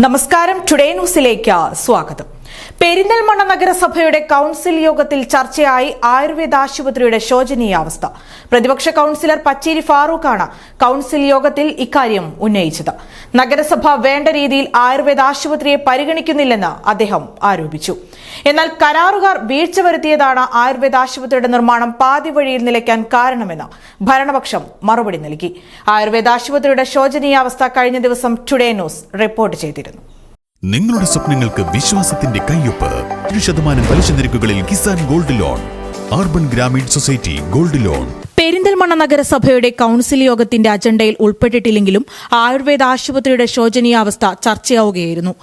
നമസ്കാരം. ടുഡേ ന്യൂസിലേക്ക് സ്വാഗതം. പെരിന്തൽമണ്ണ നഗരസഭയുടെ കൌൺസിൽ യോഗത്തിൽ ചർച്ചയായി ആയുർവേദ ആശുപത്രിയുടെ ശോചനീയാവസ്ഥ പ്രതിപക്ഷ കൌൺസിലർ പച്ചേരി ഫാറൂഖാണ് കൌൺസിൽ യോഗത്തിൽ ഇക്കാര്യം ഉന്നയിച്ചത്. നഗരസഭ വേണ്ട രീതിയിൽ ആയുർവേദ ആശുപത്രിയെ പരിഗണിക്കുന്നില്ലെന്ന് അദ്ദേഹം ആരോപിച്ചു. എന്നാൽ കരാറുകാർ വീഴ്ച വരുത്തിയതാണ് ആയുർവേദ ആശുപത്രിയുടെ നിർമ്മാണം പാതി വഴിയിൽ നിലയ്ക്കാൻ കാരണമെന്ന് ഭരണപക്ഷം മറുപടി നൽകി. ആയുർവേദ ആശുപത്രിയുടെ ശോചനീയാവസ്ഥ കഴിഞ്ഞ ദിവസം ടുഡേ ന്യൂസ് റിപ്പോർട്ട് ചെയ്തിരുന്നു. നിങ്ങളുടെ സ്വപ്നങ്ങൾക്ക് വിശ്വാസത്തിന്റെ കയ്യൊപ്പ്. ഏഴ് ശതമാനം പലിശ നിരക്കുകളിൽ Kisan gold loan. Urban Grameen society gold loan. Perinthalmanna നഗരസഭയുടെ കൌൺസിൽ യോഗത്തിന്റെ അജണ്ടയിൽ ഉൾപ്പെട്ടിട്ടില്ലെങ്കിലും ആയുർവേദ ആശുപത്രിയുടെ ശോചനീയാവസ്ഥ ചർച്ചയാവുകയായിരുന്നു.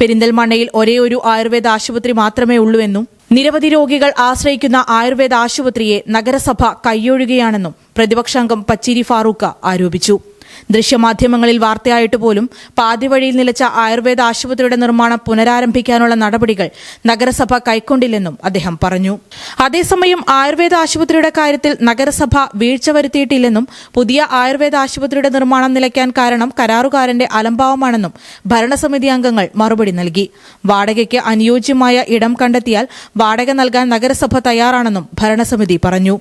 പെരിന്തൽമണ്ണയിൽ ഒരേ ഒരു ആയുർവേദ ആശുപത്രി മാത്രമേ ഉള്ളൂവെന്നും നിരവധി രോഗികൾ ആശ്രയിക്കുന്ന ആയുർവേദ ആശുപത്രിയെ നഗരസഭ കൈയൊഴുകയാണെന്നും പ്രതിപക്ഷാംഗം പച്ചിരി ഫാറൂഖ് ആരോപിച്ചു. ദൃശ്യമാധ്യമങ്ങളിൽ വാർത്തയായിട്ട് പോലും പാതിവഴിയിൽ നിലച്ച ആയുർവേദ ആശുപത്രിയുടെ നിർമ്മാണം പുനരാരംഭിക്കാനുള്ള നടപടികൾ നഗരസഭ കൈക്കൊണ്ടില്ലെന്നും അദ്ദേഹം പറഞ്ഞു. അതേസമയം ആയുർവേദ ആശുപത്രിയുടെ കാര്യത്തിൽ നഗരസഭ വീഴ്ച വരുത്തിയിട്ടില്ലെന്നും പുതിയ ആയുർവേദ ആശുപത്രിയുടെ നിർമ്മാണം നിലയ്ക്കാൻ കാരണം കരാറുകാരന്റെ അലംഭാവമാണെന്നും ഭരണസമിതി അംഗങ്ങൾ മറുപടി നൽകി. വാടകയ്ക്ക് അനുയോജ്യമായ ഇടം കണ്ടെത്തിയാൽ വാടക നൽകാൻ നഗരസഭ തയ്യാറാണെന്നും ഭരണസമിതി പറഞ്ഞു.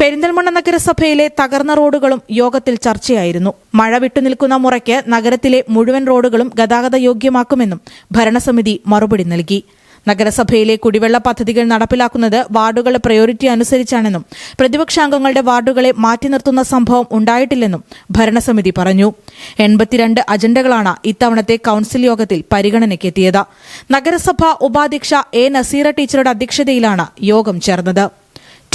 പെരിന്തൽമണ്ണ നഗരസഭയിലെ തകർന്ന റോഡുകളും യോഗത്തിൽ ചർച്ചയായിരുന്നു. മഴ വിട്ടുനിൽക്കുന്ന മുറയ്ക്ക് നഗരത്തിലെ മുഴുവൻ റോഡുകളും ഗതാഗത യോഗ്യമാക്കുമെന്നും ഭരണസമിതി മറുപടി നൽകി. നഗരസഭയിലെ കുടിവെള്ള പദ്ധതികൾ നടപ്പിലാക്കുന്നത് വാർഡുകളുടെ പ്രയോറിറ്റി അനുസരിച്ചാണെന്നും പ്രതിപക്ഷാംഗങ്ങളുടെ വാർഡുകളെ മാറ്റി നിർത്തുന്ന സംഭവം ഉണ്ടായിട്ടില്ലെന്നും ഭരണസമിതി പറഞ്ഞു. എൺപത്തിരണ്ട് അജണ്ടകളാണ് ഇത്തവണത്തെ കൌൺസിൽ യോഗത്തിൽ പരിഗണനയ്ക്കെത്തിയത്. നഗരസഭാ ഉപാധ്യക്ഷ എ നസീറ ടീച്ചറുടെ അധ്യക്ഷതയിലാണ് യോഗം ചേർന്നത്.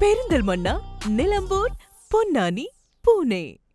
Perinthalmanna Nilambur Ponnani Pune.